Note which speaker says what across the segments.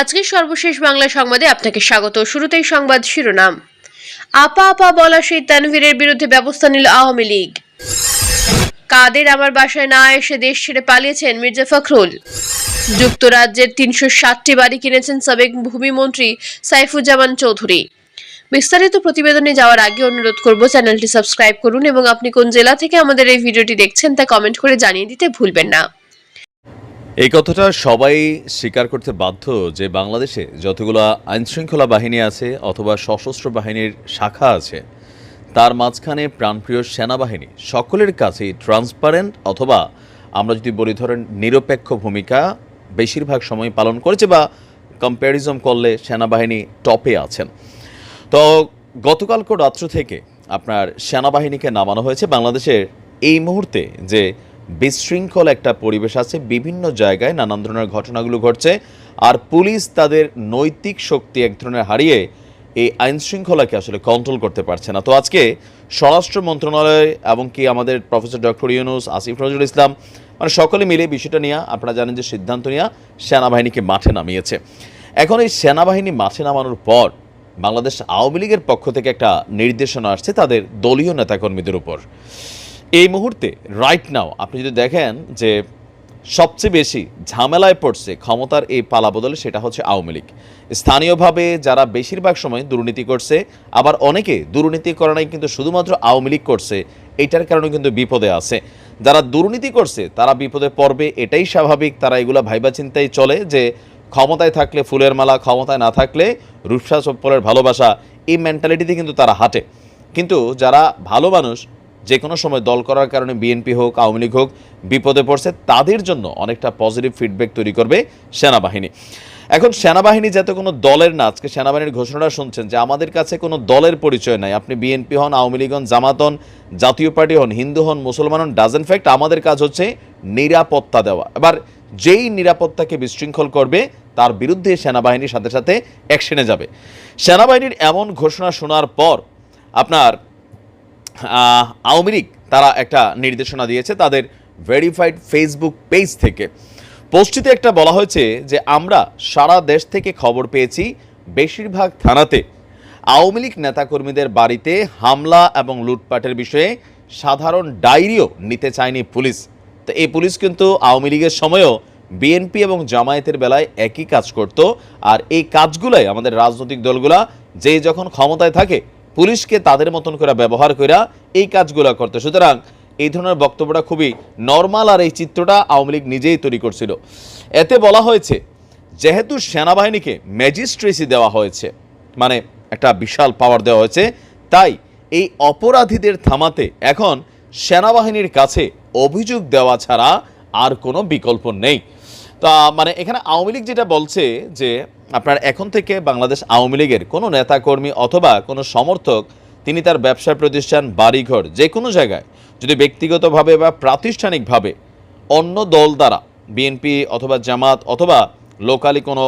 Speaker 1: আজকের সর্বশেষ বাংলা সংবাদে আপনাকে স্বাগত। শুরুতেই সংবাদ শিরোনাম। আপা আপা বলা সেই তানভীরের বিরুদ্ধে ব্যবস্থা নিল আওয়ামী লীগ। কাদের আমার বাসায় না এসে দেশ ছেড়ে পালিয়েছেন মির্জা ফখরুল? যুক্তরাজ্যের তিনশো ষাটটি বাড়ি কিনেছেন সাবেক ভূমিমন্ত্রী সাইফুজ্জামান চৌধুরী। বিস্তারিত প্রতিবেদনে যাওয়ার আগে অনুরোধ করব চ্যানেলটি সাবস্ক্রাইব করুন এবং আপনি কোন জেলা থেকে আমাদের এই ভিডিওটি দেখছেন তা কমেন্ট করে জানিয়ে দিতে ভুলবেন না।
Speaker 2: এই কথাটা সবাই স্বীকার করতে বাধ্য যে বাংলাদেশে যতগুলো আইনশৃঙ্খলা বাহিনী আছে অথবা সশস্ত্র বাহিনীর শাখা আছে, তার মাঝখানে প্রাণপ্রিয় সেনাবাহিনী, সকলের কাছেই ট্রান্সপারেন্ট অথবা আমরা যদি বলি ধরেন নিরপেক্ষ ভূমিকা বেশিরভাগ সময় পালন করেছে বা কম্প্যারিজম করলে সেনাবাহিনী টপে আছেন। তো গতকালকে রাত্র থেকে আপনার সেনাবাহিনীকে নামানো হয়েছে বাংলাদেশের এই মুহূর্তে যে বিশৃঙ্খল একটা পরিবেশ আছে, বিভিন্ন জায়গায় নানান ধরনের ঘটনাগুলো ঘটছে, আর পুলিশ তাদের নৈতিক শক্তি এক ধরনের হারিয়ে এই আইন শৃঙ্খলাকে আসলে কন্ট্রোল করতে পারছে না। তো আজকে স্বরাষ্ট্র মন্ত্রণালয় এবং কি আমাদের প্রফেসর ডক্টর ইউনুস, আসিফ নজরুল ইসলাম মানে সকলে মিলে বিষয়টা নিয়ে আপনারা জানেন যে সিদ্ধান্ত নিয়ে সেনাবাহিনীকে মাঠে নামিয়েছে। এখন এই সেনাবাহিনী মাঠে নামানোর পর বাংলাদেশ আওয়ামী লীগের পক্ষ থেকে একটা নির্দেশনা আসছে তাদের দলীয় নেতাকর্মীদের উপর। এই মুহূর্তে রাইট নাও আপনি যদি দেখেন যে সবচেয়ে বেশি ঝামেলায় পড়ছে, ক্ষমতার এই পালা বদলে সেটা হচ্ছে আওয়ামী লীগ। স্থানীয়ভাবে যারা বেশিরভাগ সময় দুর্নীতি করছে, আবার অনেকে দুর্নীতি করে নাই কিন্তু শুধুমাত্র আওয়ামী লীগ করছে, এটার কারণে কিন্তু বিপদে আছে। যারা দুর্নীতি করছে, তারা বিপদে পড়বে, এটাই স্বাভাবিক। তারা এগুলো ভাইবা চিন্তায় চলে যে ক্ষমতায় থাকলে ফুলের মালা, ক্ষমতায় না থাকলে রূপসা চপ্পলের ভালোবাসা, এই মেন্টালিটিতে কিন্তু তারা হাঁটে। কিন্তু যারা ভালো মানুষ যে কোনো সময় দল করার কারণে বিএনপি হোক, আওয়ামী লীগ হোক, বিপদে পড়ছে, তাদের জন্য অনেকটা পজিটিভ ফিডব্যাক তৈরি করবে সেনাবাহিনী। এখন সেনাবাহিনী যাতে কোনো দলের না, আজকে সেনাবাহিনীর ঘোষণাটা শুনছেন যে আমাদের কাছে কোনো দলের পরিচয় নাই। আপনি বিএনপি হন, আওয়ামী লীগ হন, জামাত হন, জাতীয় পার্টি হন, হিন্দু হন, মুসলমান হন ডাজেন ফ্যাক্ট আমাদের কাজ হচ্ছে নিরাপত্তা দেওয়া। এবার যেই নিরাপত্তাকে বিশৃঙ্খল করবে, তার বিরুদ্ধে সেনাবাহিনীর সাথে সাথে অ্যাকশনে যাবে। সেনাবাহিনীর এমন ঘোষণা শোনার পর আপনার আওয়ামী লীগ তারা একটা নির্দেশনা দিয়েছে তাদের ভেরিফাইড ফেসবুক পেজ থেকে। পোস্টটিতে একটা বলা হয়েছে যে, আমরা সারা দেশ থেকে খবর পেয়েছি বেশিরভাগ থানাতে। আওয়ামী লীগ নেতাকর্মীদের বাড়িতে হামলা এবং লুটপাটের বিষয়ে সাধারণ ডায়েরিও নিতে চায়নি পুলিশ। তো এই পুলিশ কিন্তু আওয়ামী লীগের সময়ও বিএনপি এবং জামায়াতের বেলায় একই কাজ করত। আর এই কাজগুলাই আমাদের রাজনৈতিক দলগুলা যে যখন ক্ষমতায় থাকে পুলিশকে তাদের মতন করে ব্যবহার কইরা এই কাজগুলো করতে। সুতরাং এই ধরনের বক্তব্যটা খুবই নর্মাল আর এই চিত্রটা আওয়ামী লীগ নিজেই তৈরি করছিল। এতে বলা হয়েছে, যেহেতু সেনাবাহিনীকে ম্যাজিস্ট্রেসি দেওয়া হয়েছে মানে একটা বিশাল পাওয়ার দেওয়া হয়েছে, তাই এই অপরাধীদের থামাতে এখন সেনাবাহিনীর কাছে অভিযোগ দেওয়া ছাড়া আর কোনো বিকল্প নেই। তা মানে এখানে আওয়ামী লীগ যেটা বলছে যে আপনার এখন থেকে বাংলাদেশ আওয়ামী লীগের কোনো নেতাকর্মী অথবা কোনো সমর্থক, তিনি তার ব্যবসা প্রতিষ্ঠান, বাড়িঘর যে কোনো জায়গায় যদি ব্যক্তিগতভাবে বা প্রাতিষ্ঠানিকভাবে অন্য দল দ্বারা, বিএনপি অথবা জামাত অথবা লোকালি কোনো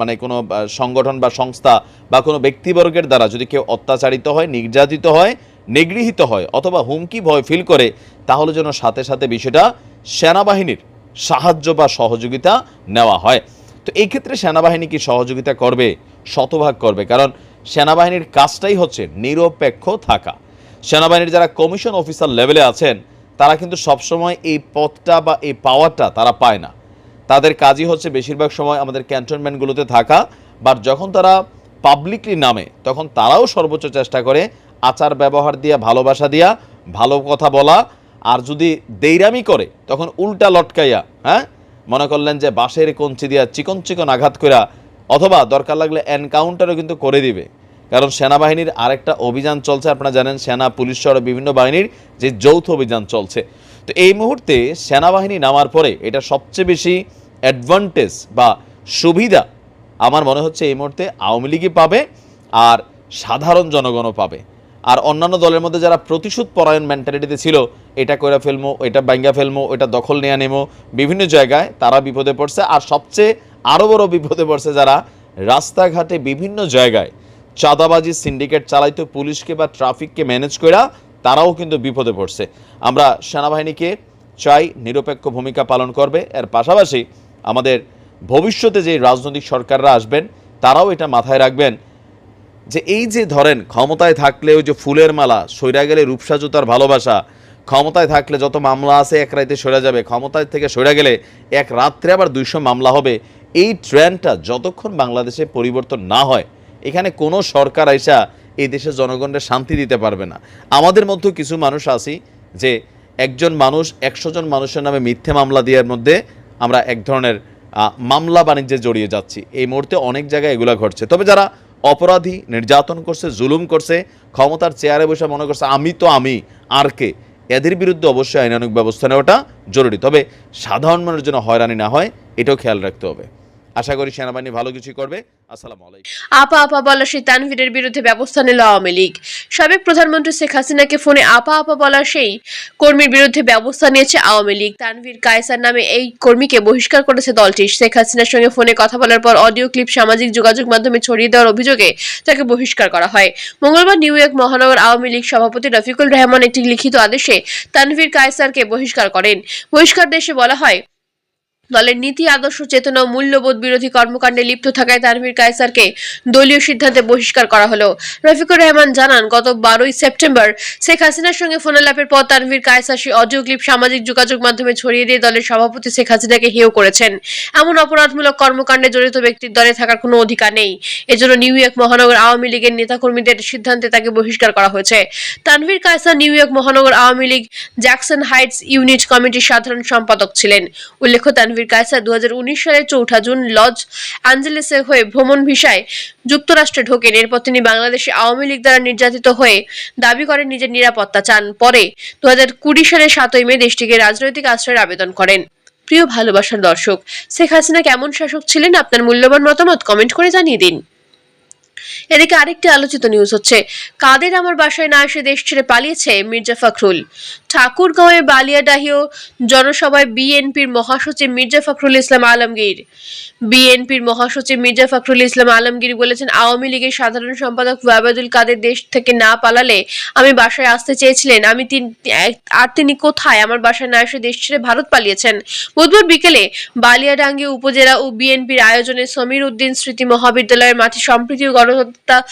Speaker 2: মানে কোনো সংগঠন বা সংস্থা বা কোনো ব্যক্তিবর্গের দ্বারা যদি কেউ অত্যাচারিত হয়, নির্যাতিত হয়, নিগৃহীত হয় অথবা হুমকি ভয় ফিল করে, তাহলে যেন সাথে সাথে বিষয়টা সেনাবাহিনীর সাহায্য বা সহযোগিতা নেওয়া হয়। তো এই ক্ষেত্রে সেনাবাহিনী কি সহযোগিতা করবে? শতভাগ করবে। কারণ সেনাবাহিনীর কাজটাই হচ্ছে নিরপেক্ষ থাকা। সেনাবাহিনীর যারা কমিশন অফিসার লেভেলে আছেন, তারা কিন্তু সবসময় এই পদটা বা এই পাওয়ারটা তারা পায় না। তাদের কাজই হচ্ছে বেশিরভাগ সময় আমাদের ক্যান্টনমেন্টগুলোতে থাকা। বাট যখন তারা পাবলিকলি নামে, তখন তারাও সর্বোচ্চ চেষ্টা করে আচার ব্যবহার দিয়া, ভালোবাসা দিয়া, ভালো কথা বলা। আর যদি দেইরামি করে, তখন উল্টা লটকাইয়া হ্যাঁ? মনে করলেন যে বাঁশের কঞ্চি দিয়া চিকন চিকন আঘাত করা অথবা দরকার লাগলে এনকাউন্টারও কিন্তু করে দিবে। কারণ সেনাবাহিনীর আরেকটা অভিযান চলছে, আপনারা জানেন সেনা, পুলিশ সহ বিভিন্ন বাহিনীর যে যৌথ অভিযান চলছে। তো এই মুহূর্তে সেনাবাহিনী নামার পরে এটা সবচেয়ে বেশি অ্যাডভান্টেজ বা সুবিধা আমার মনে হচ্ছে এই মুহূর্তে আওয়ামী লীগই পাবে আর সাধারণ জনগণও পাবে। আর অন্যান্য দলের মধ্যে যারা প্রতিশোধ পরায়ণ মেন্টালিটিতে ছিল, এটা করে ফেলমো, এটা ব্যাঙ্গা ফেলমো এটা দখল নেওয়া নেমো বিভিন্ন জায়গায় তারা বিপদে পড়ছে। আর সবচেয়ে আরও বড় বিপদে পড়ছে যারা রাস্তাঘাটে বিভিন্ন জায়গায় চাঁদাবাজি সিন্ডিকেট চালাইতো পুলিশকে বা ট্রাফিককে ম্যানেজ করা তারাও কিন্তু বিপদে পড়ছে। আমরা সেনাবাহিনীকে চাই নিরপেক্ষ ভূমিকা পালন করবে। এর পাশাপাশি আমাদের ভবিষ্যতে যে রাজনৈতিক সরকাররা আসবেন, তারাও এটা মাথায় রাখবেন। যে এই যে ধরেন, ক্ষমতায় থাকলে ওই যে ফুলের মালা, সইরা গেলে রূপসা জুতার ভালোবাসা, ক্ষমতায় থাকলে যত মামলা আছে এক রাইতে সরে যাবে, ক্ষমতায় থেকে সরে গেলে এক রাত্রে আবার দুইশো মামলা হবে। এই ট্রেন্ডটা যতক্ষণ বাংলাদেশে পরিবর্তন না হয়, এখানে কোনো সরকার আইসা এই দেশের জনগণের শান্তি দিতে পারবে না। আমাদের মধ্যে কিছু মানুষ আছি যে একজন মানুষ একশো জন মানুষের নামে মিথ্যে মামলা দেওয়ার মধ্যে আমরা এক ধরনের মামলা বাণিজ্যে জড়িয়ে যাচ্ছি। এই মুহূর্তে অনেক জায়গায় এগুলো ঘটছে। তবে যারা অপরাধী, নির্যাতন করছে, জুলুম করছে, ক্ষমতার চেয়ারে বসে মনে করছে, আমি তো আমি, আর কে? এদের বিরুদ্ধে অবশ্যই আইনানুক ব্যবস্থা নেওয়াটা জরুরি। তবে সাধারণ মানুষের জন্য হয়রানি না হয়, এটাও খেয়াল রাখতে হবে। আশা করি সেনাবাহিনী ভালো কিছু করবে। আলাইকুম।
Speaker 1: আপা আপা বলা সেই তানভীরের বিরুদ্ধে ব্যবস্থা নিল আওয়ামী লীগ। সাবেক প্রধানমন্ত্রী শেখ হাসিনাকে ফোনে আপা আপা বলা সেই কর্মীর বিরুদ্ধে ব্যবস্থা নিয়েছে আওয়ামী লীগ। তানভীর কায়সার নামে এই কর্মীকে বহিষ্কার করেছে দলটি। শেখ হাসিনার সঙ্গে ফোনে কথা বলার পর অডিও ক্লিপ, সামাজিক যোগাযোগ মাধ্যমে ছড়িয়ে দেওয়ার অভিযোগে তাকে বহিষ্কার করা হয়। মঙ্গলবার নিউ ইয়র্ক মহানগর আওয়ামী লীগ সভাপতি রফিকুল রহমান একটি লিখিত আদেশে তানভীর কায়সারকে বহিষ্কার করেন। বহিষ্কার দেশে বলা হয় দলের নীতি, আদর্শ, চেতনা ও মূল্যবোধ বিরোধী কর্মকাণ্ডে লিপ্ত থাকায় তানভীর কায়সারকে দলীয় সিদ্ধান্তে বহিষ্কার করা হলো। রফিকুর রহমান জানান, গত বারোই সেপ্টেম্বর শেখ হাসিনার সঙ্গে ফোনালাপের পর তানভীর কায়সার সেই অডিও ক্লিপ সামাজিক যোগাযোগ মাধ্যমে ছড়িয়ে দিয়ে দলের সভাপতি শেখ হাসিনাকে হেয় করেছেন। এমন অপরাধমূলক কর্মকাণ্ডে জড়িত ব্যক্তির দলে থাকার কোনো অধিকার নেই। এজন্য নিউ ইয়র্ক মহানগর আওয়ামী লীগের নেতাকর্মীদের সিদ্ধান্তে তাকে বহিষ্কার করা হয়েছে। তানভীর কায়সার নিউ ইয়র্ক মহানগর Awami League Jackson Heights unit কমিটির সাধারণ সম্পাদক ছিলেন। উল্লেখ্য, তানভীর কায়সার দু সালের চৌঠা জুন লজ অ্যাঞ্জেলেসে হয়ে ভ্রমণ ভিসায় যুক্তরাষ্ট্রে ঢোকেন। এরপর তিনি বাংলাদেশে আওয়ামী লীগ দ্বারা নির্যাতিত হয়ে দাবি করেন নিজের নিরাপত্তা চান। পরে দু হাজার কুড়ি সালের সাতই মে দেশটিকে রাজনৈতিক আশ্রয়ের আবেদন করেন। প্রিয় ভালোবাসার দর্শক, শেখ হাসিনা কেমন শাসক ছিলেন? আপনার মূল্যবান মতামত কমেন্ট করে জানিয়ে দিন। এদিকে আরেকটি আলোচিত নিউজ হচ্ছে, কাদের আমার বাসায় না এসে দেশ ছেড়ে পালিয়েছে মির্জা ফখরুল? ঠাকুরগাঁওয়ে বালিয়াডাহি ও জনসভায় বিএনপির মহাসচিব মির্জা ফখরুল ইসলাম আলমগীর। বিএনপির মহাসচিব মির্জা ফখরুল ইসলাম আলমগীর বলেছেন, আওয়ামী লীগের সাধারণ সম্পাদক ওয়াবাদুল কাদের দেশ থেকে না পালালে আমি বাসায় আসতে চেয়েছিলেন। আমি তিন আর তিনি কোথায়? আমার বাসায় না এসে দেশ ছেড়ে ভারত পালিয়েছেন। বুধবার বিকেলে বালিয়াডাঙ্গি উপজেলা ও বিএনপির আয়োজনে সমীর উদ্দিন স্মৃতি মহাবিদ্যালয়ের মাঠে সম্প্রীতি ও та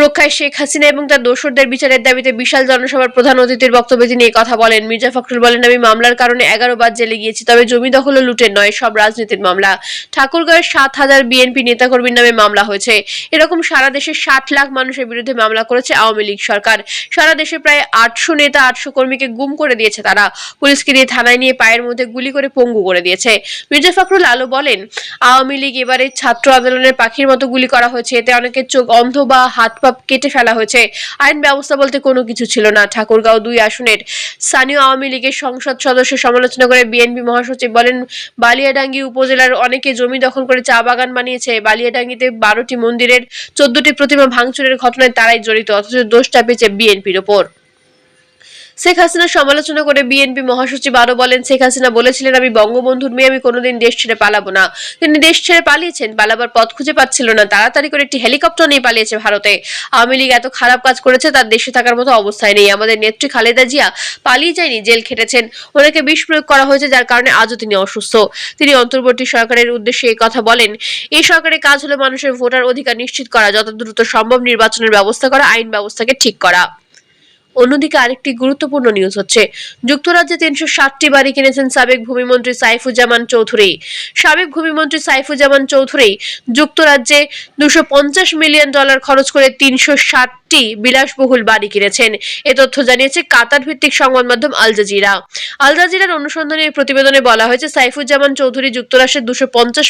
Speaker 1: রক্ষায় শেখ হাসিনা এবং তার দোসরদের বিচারের দাবিতে বিশাল জনসভার প্রধান অতিথির বক্তব্যে তিনি কথা বলেন। মির্জা ফখরুল বলেন, আমি মামলার কারণে এগারো বার জেলে গিয়েছি, তবে জমি দখল ও লুটের নয়, সব রাজনীতির মামলা। ঠাকুরগাঁয়ের সাত হাজার বিএনপি নেতাকর্মীর নামে মামলা হয়েছে। এরকম সারা দেশে ষাট লাখ মানুষের বিরুদ্ধে মামলা করেছে আওয়ামী লীগ সরকার। সারা দেশে প্রায় আটশো নেতা, আটশো কর্মীকে গুম করে দিয়েছে তারা। পুলিশকে দিয়ে থানায় নিয়ে পায়ের মধ্যে গুলি করে পঙ্গু করে দিয়েছে। মির্জা ফখরুল আলো বলেন, আওয়ামী লীগ এবারে ছাত্র আন্দোলনের পাখির মতো গুলি করা হয়েছে। এতে অনেকের চোখ অন্ধ বা হাত কেটে ফেলা হয়েছে। আইন ব্যবস্থা বলতে কোনো কিছু ছিল না। ঠাকুরগাঁও দুই আসনের স্থানীয় আওয়ামী লীগের সংসদ সদস্য সমালোচনা করে বিএনপি মহাসচিব বলেন, বালিয়াডাঙ্গি উপজেলার অনেকে জমি দখল করে চা বাগান বানিয়েছে। বালিয়াডাঙ্গিতে বারোটি মন্দিরের চোদ্দটি প্রতিমা ভাঙচুরের ঘটনায় তারাই জড়িত, অথচ দোষ চাপিয়েছে বিএনপির ওপর। শেখ হাসিনার সমালোচনা করে বিএনপি মহাসচিব আরও বলেন, শেখ হাসিনা বলেছিলেন, আমি বঙ্গবন্ধুর মেয়ে, আমি কোনোদিন দেশ ছেড়ে পালাবো না। তিনি দেশ ছেড়ে পালিয়েছেন, পালাবার পথ খুঁজে পাচ্ছিল না। তাড়াতাড়ি করে একটি হেলিকপ্টার নিয়ে পালিয়েছে ভারতে। আওয়ামী লীগ এত খারাপ কাজ করেছে, তার দেশে থাকার মতো অবস্থায় নেই। আমাদের নেত্রী খালেদা জিয়া পালিয়ে যায়নি, জেল খেটেছেন। ওনাকে বিষ প্রয়োগ করা হয়েছে, যার কারণে আজও তিনি অসুস্থ। তিনি অন্তর্বর্তী সরকারের উদ্দেশ্যে এই কথা বলেন, এই সরকারের কাজ হলো মানুষের ভোটার অধিকার নিশ্চিত করা, যত দ্রুত সম্ভব নির্বাচনের ব্যবস্থা করা, আইন ব্যবস্থাকে ঠিক করা। অন্যদিকে আরেকটি গুরুত্বপূর্ণ নিউজ হচ্ছে। যুক্তরাজ্যে তিনশো ষাটটি বাড়ি কিনেছেন সাবেক ভূমিমন্ত্রী সাইফুজ্জামান চৌধুরী। সাবেক ভূমিমন্ত্রী সাইফুজ্জামান চৌধুরী যুক্তরাজ্যে দুশো মিলিয়ন ডলার খরচ করে তিনশো ষাট ষাটটি বিলাসবহুল বাড়ি কিনেছেন। এ তথ্য জানিয়েছে কাতার ভিত্তিক সংবাদ মাধ্যম আল জাজিরা। আল জাজিরার অনুসন্ধানে প্রতিবেদনে বলা হয়েছে, সাইফুজ্জামান চৌধুরী যুক্তরাষ্ট্রের দুশো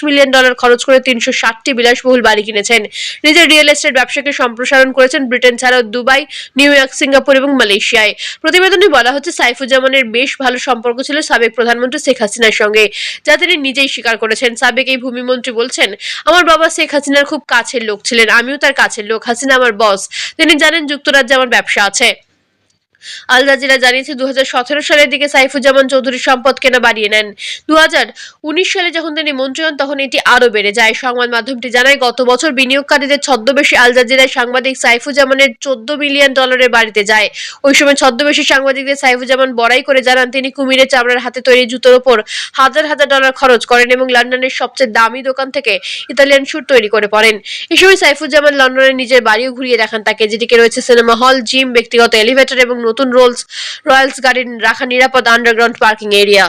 Speaker 1: মিলিয়ন ডলার খরচ করে তিনশো ষাটটি বিলাসবহুল বাড়ি কিনেছেন। নিজের রিয়েল এস্টেট ব্যবসাকে সম্প্রসারণ করেছেন ব্রিটেন ছাড়াও দুবাই, নিউ ইয়র্ক, সিঙ্গাপুর এবং মালয়েশিয়ায়। প্রতিবেদনে বলা হচ্ছে, সাইফুজ্জামানের বেশ ভালো সম্পর্ক ছিল সাবেক প্রধানমন্ত্রী শেখ হাসিনার সঙ্গে, যা তিনি নিজেই স্বীকার করেছেন। সাবেক এই ভূমিমন্ত্রী বলছেন, আমার বাবা শেখ হাসিনার খুব কাছের লোক ছিলেন, আমিও তার কাছের লোক, হাসিনা আমার বস তিনি জানেন যুক্তরাজ্যে আমার ব্যবসা আছে। আল জাজিরা জানিয়েছে দু হাজার সতেরো সালের দিকে সাইফুজ্জামান চৌধুরী সম্পদ কেনা বাড়িয়ে নেন। দু হাজার উনিশ সালে যখন তিনি মন্ত্রী হন, তখন এটি আরও বেড়ে যায়। সংবাদ মাধ্যমটি জানায়, গত বছর বিনিয়োগকারীদের ছদ্মবেশী আল জাজিরায় সাংবাদিক সাইফুজ্জামানের চোদ্দ মিলিয়ন ডলারের বাড়িতে যায়। ওই সময় ছদ্মবেশী সাংবাদিকদের সাইফুজ্জামান বড়াই করে জানান, তিনি কুমিরের চামড়ার হাতে তৈরি জুতোর ওপর হাজার হাজার ডলার খরচ করেন এবং লন্ডনের সবচেয়ে দামি দোকান থেকে ইতালিয়ান স্যুট তৈরি করে পরেন এই সময় সাইফুজ্জামান লন্ডনের নিজের বাড়িও ঘুরিয়ে দেখান তাকে, যেটিকে রয়েছে সিনেমা হল, জিম, ব্যক্তিগত এলিভেটর এবং নতুন রোলস রয়্যালস গার্ডেন রাখা নিরাপদ আন্ডারগ্রাউন্ড পার্কিং এরিয়া